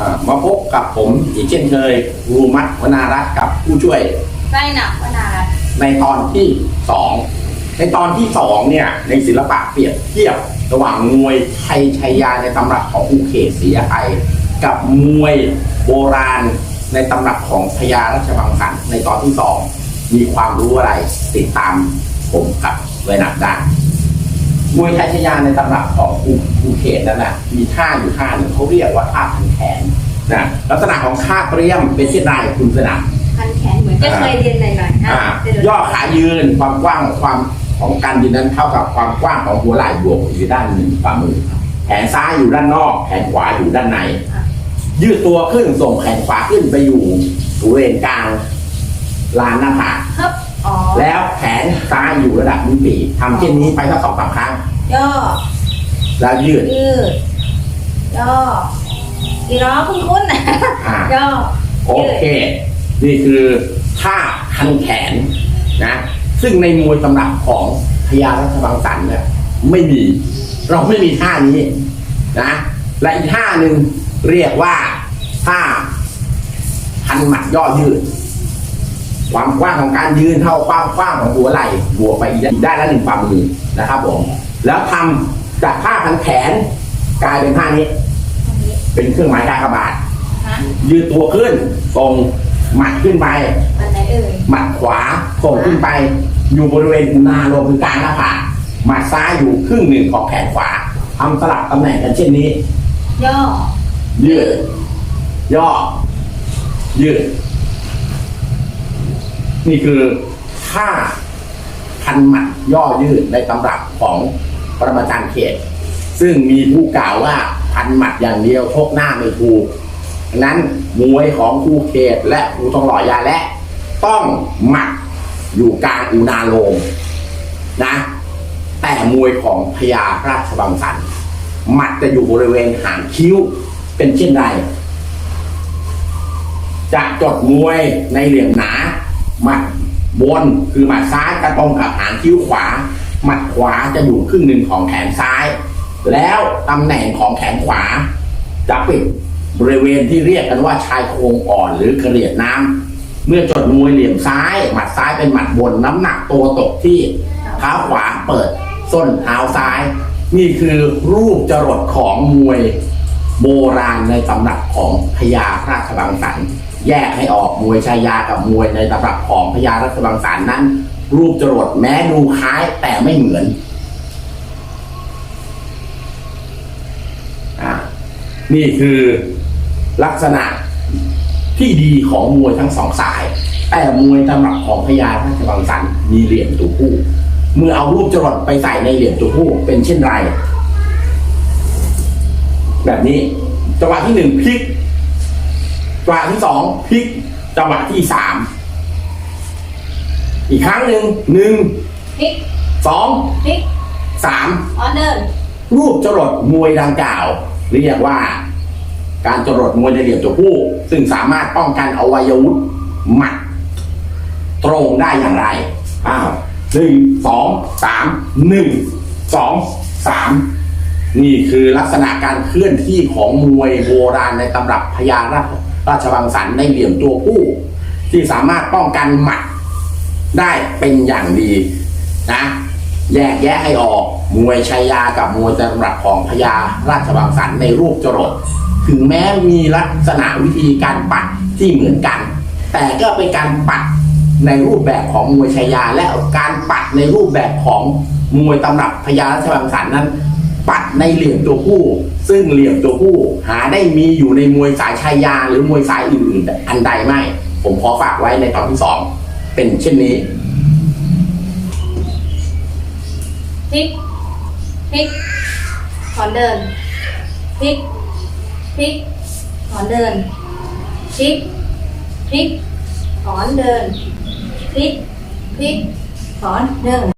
อ่ามาพบกับผมอีกเช่นเคยรูมัตวนารัตน์กับผู้ช่วยไส้หนักวนารัตน์ในตอนที่สองในตอนที่สองเนี่ยในศิลปะเปรียบเทียบ ระหว่างมวยไทยชัยยาในตำรับของอุเขตศรีอภัยกับมวยโบราณในตำรับของพญารัชบังสันในตอนที่สองมีความรู้อะไรติดตามผมกับไว้หนักได้ มวยไทยชยาในตำรับของอุอุเขตนั่นนะมีท่าอยู่ท่าหนึ่งเขาเรียกว่าท่าพันแขนนะลักษณะของท่าเตรียมเป็นเช่นไรคุณสนามพันแขนเหมือนจะเคยเรียนหน่อยๆอ่าอะเดี๋วย่อขายืนความกว้างความของการยืนนั้นเท่ากับความกว้างของหัวไหล่บวกอยู่ด้านหนึ่งฝ่ามือ แขนซ้ายอยู่ด้านนอก แขนขวาอยู่ด้านในอะยืดตัวขึ้นส่งแขนขวาขึ้นไปอยู่บริเวณกลางลานหน้าผากฮึบอ๋อ แล้วแขนซ้ายอยู่ระดับนิ้วปีทำเช่นนี้ไปสักสองสามครั้ง ย่อ แล้วยืด ยืด ย่ออีล้อคุ้นๆนะอ่า ย่อ โอเค นี่คือท่าคันแขนนะ ซึ่งในมวยตำรับของพญารัชบังสันเนี่ยไม่มี เราไม่มีท่านี้นะ และอีกท่าหนึ่งเรียกว่าท่าพันหมัดย่อยืด ความกว้างของการยืนเท่าความกว้างของหัวไหล่บวกไปอีกด้านละหนึ่งฝ่ามือนะครับผมแล้วทำจากท่าพันแขนกลายเป็นท่านี้อันนี้ เป็นเครื่องหมายกากบาทฮะยืดตัวขึ้นตรงหมัดขึ้นไปอันไหนเอ่ยหมัดขวาส่งขึ้นไป อยู่บริเวณนาโลคือกลางหน้าผากหมัดซ้ายอยู่ครึ่งหนึ่งของแขนขวาทำสลับตำแหน่งกันเช่นนี้ ย่อ ยืด ย่อ ยืด นี่คือท่าพันหมัดย่อยืดในตำรับของปรมาจารย์เขต ซึ่งมีผู้กล่าวว่าพันหมัดอย่างเดียวชกหน้าไม่ถูกนั้นมวยของครูเขตและครูทองหล่อยาและ ต้องหมัดอยู่กลางอุณาโลมนะ แต่มวยของพญาราชบังสันหมัดจะอยู่บริเวณหางคิ้วเป็นเช่นไรจะจดมวยในเหลี่ยมหนา หมัดบนคือหมัดซ้ายกระตรงกับหางคิ้วขวา หมัดขวาจะอยู่ครึ่งหนึ่งของแขนซ้าย แล้วตำแหน่งของแขนขวา จะปิดบริเวณที่เรียกกันว่าชายโครงอ่อนหรือกระเรียดน้ำเมื่อจดมวยเหลี่ยมซ้าย หมัดซ้ายเป็นหมัดบนน้ำหนักตัวตกที่เท้าขวาเปิดส้นเท้าซ้าย นี่คือรูปจรดของมวย โบราณในตำรับของพญาราชบังสันแยกให้ออกมวยชายากับมวยในตำรับของพญาราชบังสันนั้น รูปจรดแม้ดูคล้ายแต่ไม่เหมือนอ่านี่คือลักษณะที่ดีของมวยทั้งสองสาย แต่มวยตำรับของพญาราชบังสันมีเหลี่ยมตัวผู้เมื่อเอารูปจรดไปใส่ในเหลี่ยมตัวผู้เป็นเช่นไร แบบนี้ จังหวะที่หนึ่งพลิก จังหวะที่สองพลิก จังหวะที่สามอีกครั้งหนึ่งหนึ่งพลิกสองพลิกสามออเดินรูปจรดมวยดังกล่าว เรียกว่า การจรดมวยในเหลี่ยมตัวผู้ ซึ่งสามารถป้องกันอวัยวะหมัด ตรงได้อย่างไรอ้าวหนึ่งสองสามหนึ่งสองสาม นี่คือลักษณะการเคลื่อนที่ของมวยโบราณในตำรับพญาราชราชวังสันในเหลี่ยมตัวผู้ที่สามารถป้องกันหมัดได้เป็นอย่างดีนะแยกแยะให้ออกมวยชายากับมวยตำรับของพญาราชวังสันในรูปจรดถึงแม้มีลักษณะวิธีการปัดที่เหมือนกัน แต่ก็เป็นการปัดในรูปแบบของมวยชายาและการปัดในรูปแบบของมวยตำรับพญาราชวังสันนั้น ปัดในเหลี่ยมตัวผู้ ซึ่งเหลี่ยมตัวผู้ หาได้มีอยู่ในมวยสายชายาหรือมวยสายอื่นๆอันใดไม่ ผมขอฝากไว้ในตอนที่สองเป็นเช่นนี้พลิกพลิกถอนเดินพลิกพลิกถอนเดินพลิกพลิกถอนเดินพลิกพลิกถอนเดิน